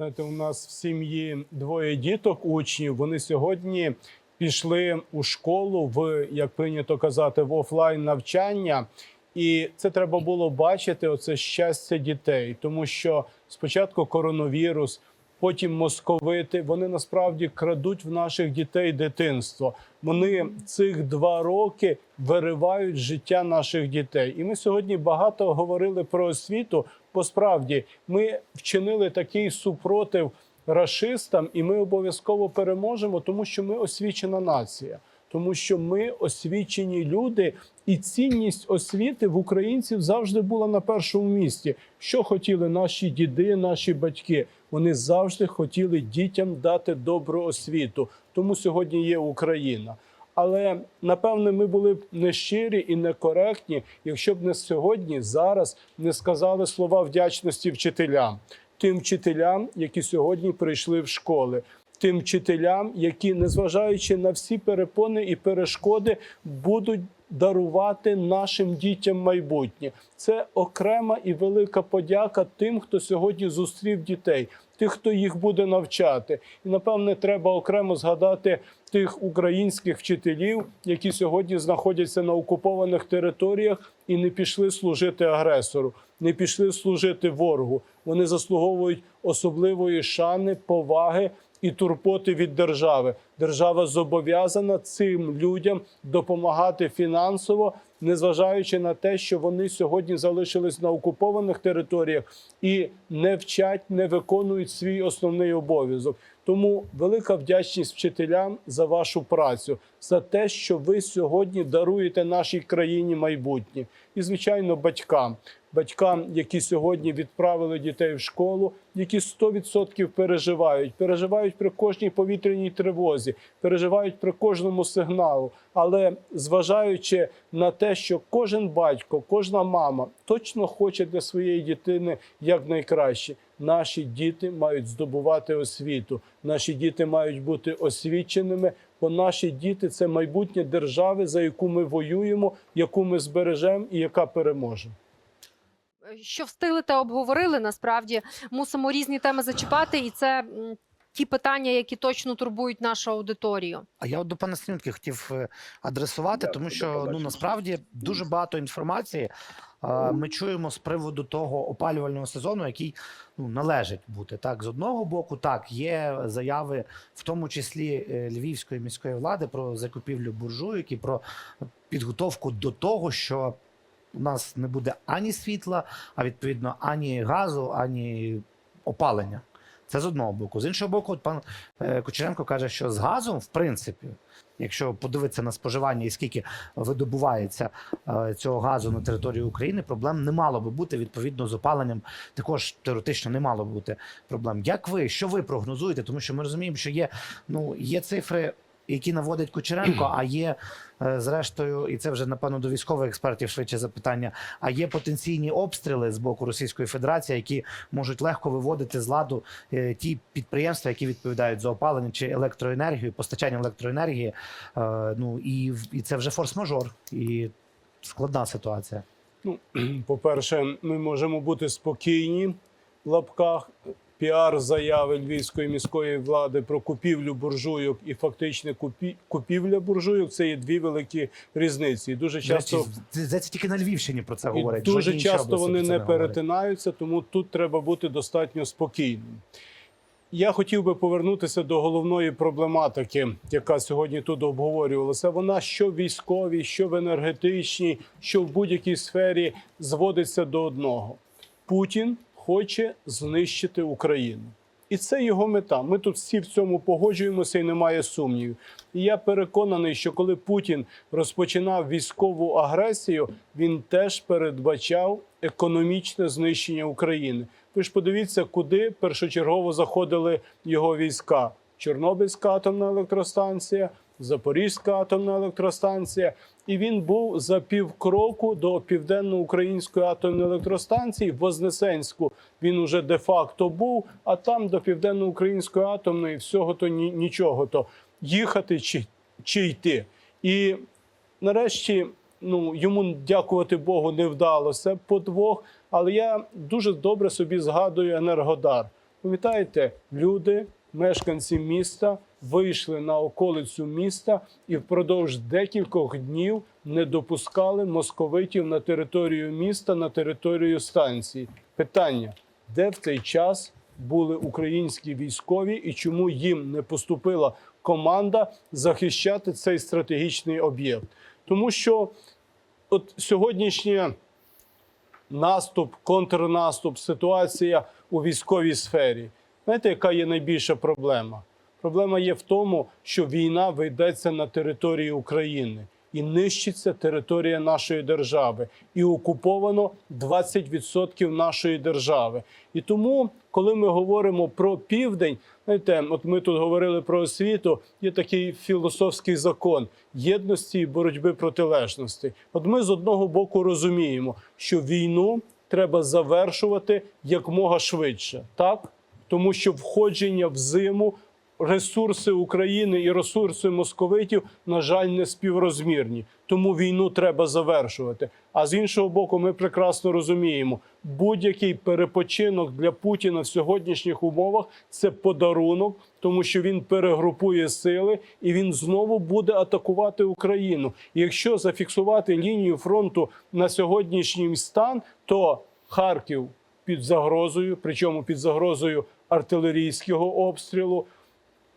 Знаєте, у нас в сім'ї двоє діток, учнів. Вони сьогодні пішли у школу в, як прийнято казати, в офлайн навчання. І це треба було бачити. Оце щастя дітей, тому що спочатку коронавірус, потім московити. Вони насправді крадуть в наших дітей дитинство. Вони цих два роки виривають життя наших дітей. І ми сьогодні багато говорили про освіту. Бо справді ми вчинили такий супротив рашистам, і ми обов'язково переможемо, тому що ми освічена нація. Тому що ми освічені люди, і цінність освіти в українців завжди була на першому місці. Що хотіли наші діди, наші батьки? Вони завжди хотіли дітям дати добру освіту. Тому сьогодні є Україна. Але напевне ми були б нещирі і некоректні, якщо б не сьогодні, зараз не сказали слова вдячності вчителям, тим вчителям, які сьогодні прийшли в школи, тим вчителям, які, незважаючи на всі перепони і перешкоди, будуть дарувати нашим дітям майбутнє. Це окрема і велика подяка тим, хто сьогодні зустрів дітей, тих, хто їх буде навчати. І напевне, треба окремо згадати тих українських вчителів, які сьогодні знаходяться на окупованих територіях і не пішли служити агресору, не пішли служити ворогу. Вони заслуговують особливої шани, поваги і турботи від держави. Держава зобов'язана цим людям допомагати фінансово, незважаючи на те, що вони сьогодні залишились на окупованих територіях і не вчать, не виконують свій основний обов'язок. Тому велика вдячність вчителям за вашу працю, за те, що ви сьогодні даруєте нашій країні майбутнє, і звичайно, батькам. Батькам, які сьогодні відправили дітей в школу, які 100% переживають, переживають при кожній повітряній тривозі, переживають при кожному сигналу. Але зважаючи на те, що кожен батько, кожна мама точно хоче для своєї дитини якнайкраще, наші діти мають здобувати освіту. Наші діти мають бути освіченими, бо наші діти це майбутнє держави, за яку ми воюємо, яку ми збережемо і яка переможе. Що встигли та обговорили. Насправді мусимо різні теми зачіпати, і це ті питання, які точно турбують нашу аудиторію. А я от до пана Снютки хотів е, адресувати, тому що ну насправді дуже багато інформації ми чуємо з приводу того опалювального сезону, який ну належить бути так. З одного боку, так є заяви, в тому числі е, львівської міської влади про закупівлю буржуйок і про підготовку до того, що у нас не буде ані світла, а відповідно ані газу, ані опалення. Це з одного боку. З іншого боку, от пан е, Кучеренко каже, що з газом, в принципі, якщо подивитися на споживання і скільки видобувається е, цього газу на території України, проблем не мало би бути. Відповідно, з опаленням також теоретично не мало би бути проблем. Як ви що ви прогнозуєте? Тому що ми розуміємо, що є ну є цифри. Які наводить Кучеренко, а є е, зрештою, і це вже напевно до військових експертів швидше запитання. А є потенційні обстріли з боку Російської Федерації, які можуть легко виводити з ладу е, ті підприємства, які відповідають за опалення чи електроенергію, постачання електроенергії. Е, Ну і, і це вже форс-мажор і складна ситуація. Ну, по-перше, ми можемо бути спокійні в лапках. Піар заяви львівської міської влади про купівлю буржуйок і фактичне купі... купівля буржуйок це є дві великі різниці. І дуже часто це, тільки на Львівщині про це і дуже часто вони не перетинаються, тому тут треба бути достатньо спокійним. Я хотів би повернутися до головної проблематики, яка сьогодні тут обговорювалася. Вона що в військовій, що в енергетичній, що в будь-якій сфері зводиться до одного: Путін хоче знищити Україну. І це його мета. Ми тут всі в цьому погоджуємося і немає сумнівів. І я переконаний, що коли Путін розпочинав військову агресію, він теж передбачав економічне знищення України. Ви ж подивіться, куди першочергово заходили його війська: Чорнобильська атомна електростанція, Запорізька атомна електростанція. І він був за півкроку до південно-української атомної електростанції. В Вознесенську він уже де-факто був, а там до південно-української атомної всього то ні, нічого то їхати чи, чи йти. І нарешті ну, йому, дякувати Богу, не вдалося по двох. Але я дуже добре собі згадую Енергодар. Пам'ятаєте, люди, мешканці міста, вийшли на околицю міста і впродовж декількох днів не допускали московитів на територію міста, на територію станції. Питання: де в цей час були українські військові і чому їм не поступила команда захищати цей стратегічний об'єкт? Тому що от сьогоднішнє наступ, контрнаступ, ситуація у військовій сфері. Знаєте, яка є найбільша проблема? Проблема є в тому, що війна ведеться на території України і нищиться територія нашої держави, і окуповано 20% нашої держави. І тому, коли ми говоримо про південь, знаєте, от ми тут говорили про освіту, є такий філософський закон єдності і боротьби протилежностей. От ми з одного боку розуміємо, що війну треба завершувати якмога швидше, так тому що входження в зиму. Ресурси України і ресурси московитів, на жаль, не співрозмірні. Тому війну треба завершувати. А з іншого боку, ми прекрасно розуміємо, будь-який перепочинок для Путіна в сьогоднішніх умовах це подарунок, тому що він перегрупує сили і він знову буде атакувати Україну. І якщо зафіксувати лінію фронту на сьогоднішній стан, то Харків під загрозою, причому під загрозою артилерійського обстрілу.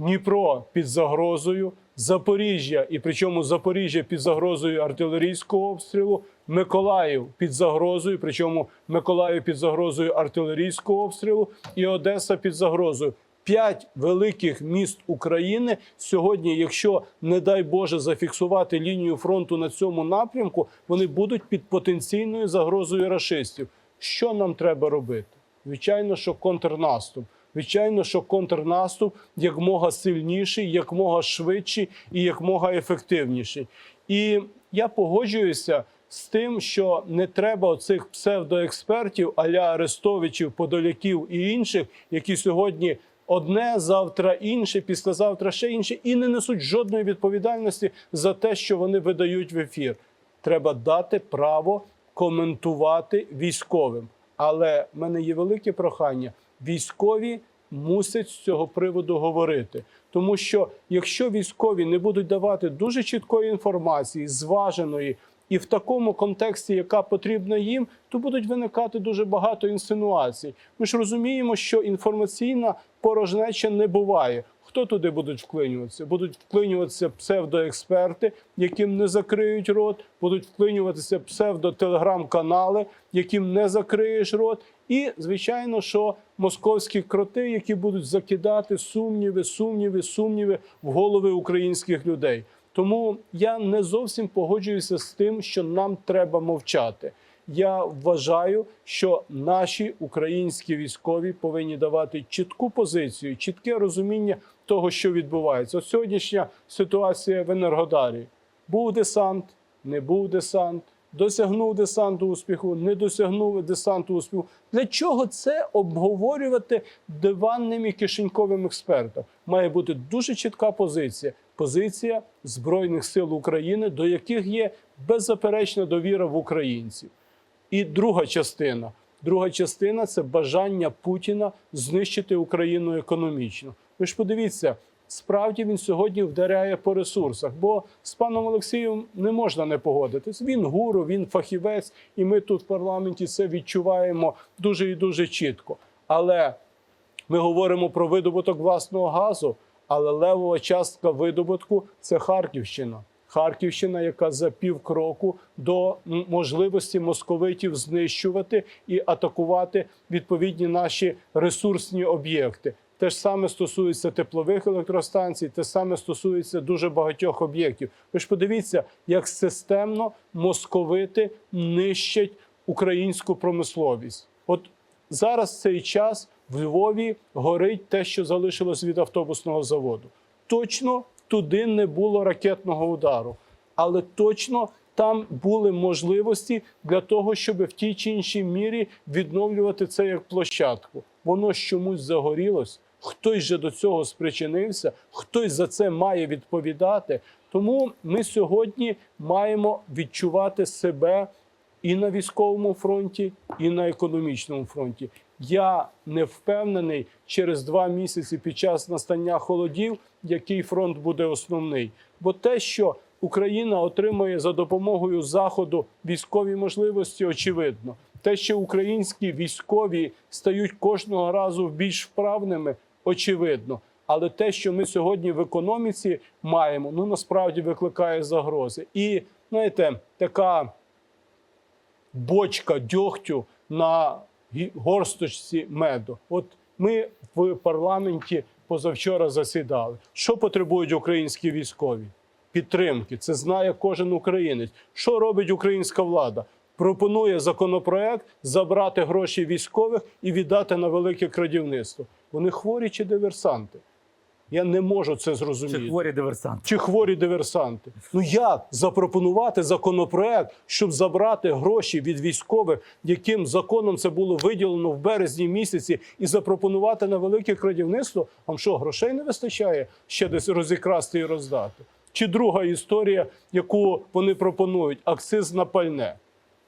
Дніпро під загрозою, Запоріжжя, і причому Запоріжжя під загрозою артилерійського обстрілу, Миколаїв під загрозою, причому Миколаїв під загрозою артилерійського обстрілу, і Одеса під загрозою. П'ять великих міст України сьогодні, якщо не дай Боже зафіксувати лінію фронту на цьому напрямку, вони будуть під потенційною загрозою рашистів. Що нам треба робити? Звичайно, що контрнаступ. Звичайно, що контрнаступ якмога сильніший, якмога швидший і якмога ефективніший. І я погоджуюся з тим, що не треба оцих псевдоекспертів, аля Арестовичів, Подоляків і інших, які сьогодні одне, завтра інше, післязавтра ще інше, і не несуть жодної відповідальності за те, що вони видають в ефір. Треба дати право коментувати військовим. Але в мене є велике прохання. Військові мусять з цього приводу говорити. Тому що якщо військові не будуть давати дуже чіткої інформації, зваженої і в такому контексті, яка потрібна їм, то будуть виникати дуже багато інсинуацій. Ми ж розуміємо, що інформаційна порожнеча не буває. Хто туди будуть вклинюватися? Будуть вклинюватися псевдоексперти, яким не закриють рот, будуть вклинюватися псевдотелеграм-канали, яким не закриєш рот. І звичайно, що московські кроти, які будуть закидати сумніви, сумніви, сумніви в голови українських людей. Тому я не зовсім погоджуюся з тим, що нам треба мовчати. Я вважаю, що наші українські військові повинні давати чітку позицію, чітке розуміння того, що відбувається. От сьогоднішня ситуація в Енергодарі. Був десант, не був десант, досягнув десанту успіху, не досягнув десанту успіху. Для чого це обговорювати диванним і кишеньковим експертам? Має бути дуже чітка позиція. Позиція Збройних сил України, до яких є беззаперечна довіра в українців. І друга частина. Друга частина це бажання Путіна знищити Україну економічно. Ви ж подивіться, справді він сьогодні вдаряє по ресурсах, бо з паном Олексієм не можна не погодитись. Він гуру, він фахівець, і ми тут в парламенті це відчуваємо дуже і дуже чітко. Але ми говоримо про видобуток власного газу, але левова частка видобутку це Харківщина. Харківщина, яка за півкроку до можливості московитів знищувати і атакувати відповідні наші ресурсні об'єкти. Те ж саме стосується теплових електростанцій, те саме стосується дуже багатьох об'єктів. Ви ж подивіться, як системно московити нищать українську промисловість. От зараз цей час в Львові горить те, що залишилось від автобусного заводу. Точно туди не було ракетного удару, але точно там були можливості для того, щоб в тій чи іншій мірі відновлювати це як площадку. Воно чомусь загорілось. Хтось же до цього спричинився, хтось за це має відповідати. Тому ми сьогодні маємо відчувати себе і на військовому фронті, і на економічному фронті. Я не впевнений через два місяці під час настання холодів, який фронт буде основний. Бо те, що Україна отримує за допомогою заходу військові можливості, очевидно. Те, що українські військові стають кожного разу більш вправними, очевидно. Але те, що ми сьогодні в економіці маємо, ну насправді викликає загрози. І знаєте, така бочка дьогтю на горсточці меду. От ми в парламенті позавчора засідали. Що потребують українські військові? Підтримки. Це знає кожен українець. Що робить українська влада? Пропонує законопроект забрати гроші військових і віддати на велике крадівництво. Вони хворі чи диверсанти? Я не можу це зрозуміти Чи хворі диверсанти? чи хворі диверсанти. Ну як запропонувати законопроект, щоб забрати гроші від військових, яким законом це було виділено в березні місяці, і запропонувати на велике крадівництво? Вам що грошей не вистачає ще десь розікрасти і роздати? Чи друга історія, яку вони пропонують акциз на пальне?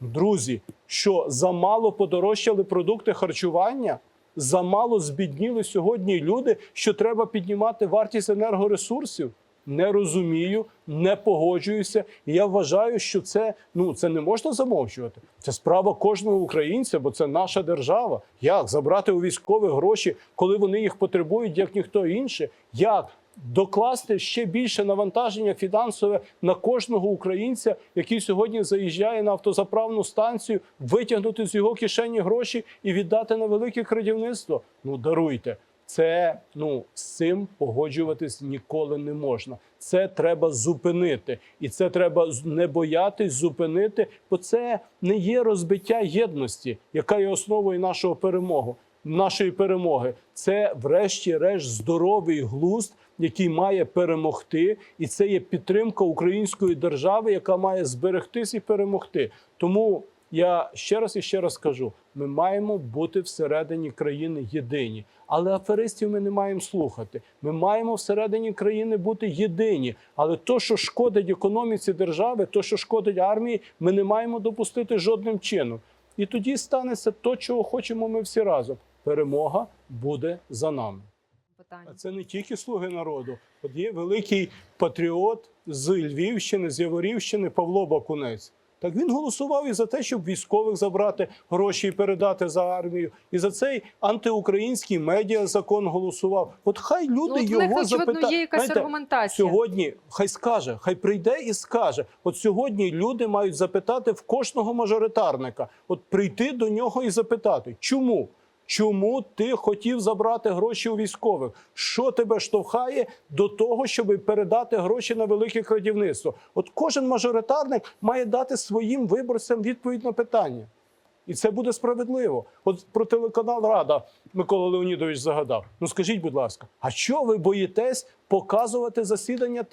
Друзі, що замало подорожчали продукти харчування? Замало збідніли сьогодні люди, що треба піднімати вартість енергоресурсів? Не розумію, не погоджуюся. І я вважаю, що це ну це не можна замовчувати. Це справа кожного українця, бо це наша держава. Як забрати у військових гроші, коли вони їх потребують, як ніхто інший? Як докласти ще більше навантаження фінансове на кожного українця, який сьогодні заїжджає на автозаправну станцію, витягнути з його кишені гроші і віддати на велике крадівництво? Ну даруйте. Це ну з цим погоджуватись ніколи не можна. Це треба зупинити, і це треба не боятись зупинити, бо це не є розбиття єдності, яка є основою нашого перемогу. Нашої перемоги це, врешті-решт, здоровий глузд, який має перемогти, і це є підтримка української держави, яка має зберегтись і перемогти. Тому я ще раз і ще раз кажу: ми маємо бути всередині країни єдині. Але аферистів ми не маємо слухати. Ми маємо всередині країни бути єдині. Але то, що шкодить економіці держави, то, що шкодить армії, ми не маємо допустити жодним чином. І тоді станеться то, чого хочемо ми всі разом. Перемога буде за нами. Питання. А це не тільки слуги народу. От є великий патріот з Львівщини, з Яворівщини Павло Бакунець. Так він голосував і за те, щоб військових забрати гроші і передати за армію. І за цей антиукраїнський медіа закон голосував. От хай люди Ну, от його запитають. є якась Знаєте, аргументація. Сьогодні хай скаже, хай прийде і скаже. От сьогодні люди мають запитати в кожного мажоритарника, от прийти до нього і запитати, чому? Чому ти хотів забрати гроші у військових? Що тебе штовхає до того, щоб передати гроші на велике крадівництво? От кожен мажоритарник має дати своїм виборцям відповідь на питання. І це буде справедливо. От про телеканал Рада Микола Леонідович загадав. Ну скажіть, будь ласка, а що ви боїтесь показувати засідання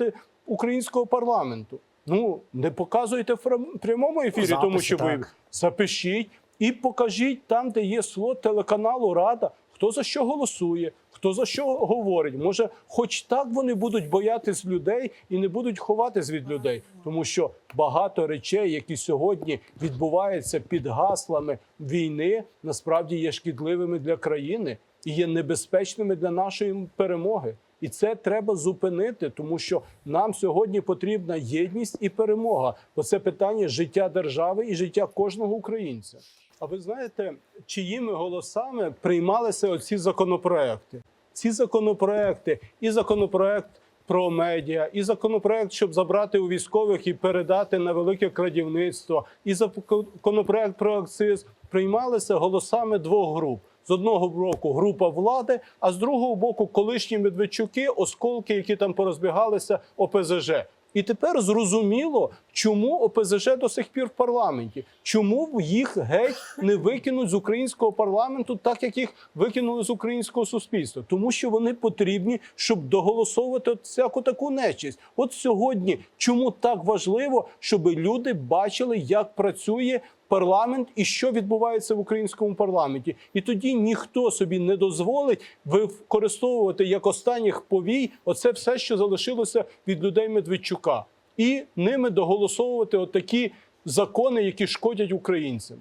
українського парламенту? Ну не показуйте в прям- прямому ефірі, Записи, тому що ви запишіть і покажіть там, де є слот телеканалу Рада, хто за що голосує, хто за що говорить. Може, хоч так вони будуть боятись людей і не будуть ховатись від людей, тому що багато речей, які сьогодні відбуваються під гаслами війни, насправді є шкідливими для країни і є небезпечними для нашої перемоги. І це треба зупинити, тому що нам сьогодні потрібна єдність і перемога. Бо це питання життя держави і життя кожного українця. А ви знаєте, чиїми голосами приймалися оці законопроекти? Ці законопроекти, і законопроект про медіа, і законопроект, щоб забрати у військових і передати на велике крадівництво, і законопроект про акциз приймалися голосами двох груп. З одного боку група влади, а з другого боку колишні медведчуки, осколки, які там порозбігалися ОПЗЖ. І тепер зрозуміло, чому ОПЗЖ до сих пір в парламенті, чому їх геть не викинуть з українського парламенту, так як їх викинули з українського суспільства, тому що вони потрібні, щоб доголосовувати всяку таку нечисть. От сьогодні, чому так важливо, щоб люди бачили, як працює парламент і що відбувається в українському парламенті. І тоді ніхто собі не дозволить використовувати як останніх повій оце все, що залишилося від людей Медведчука, і ними доголосовувати отакі закони, які шкодять українцям.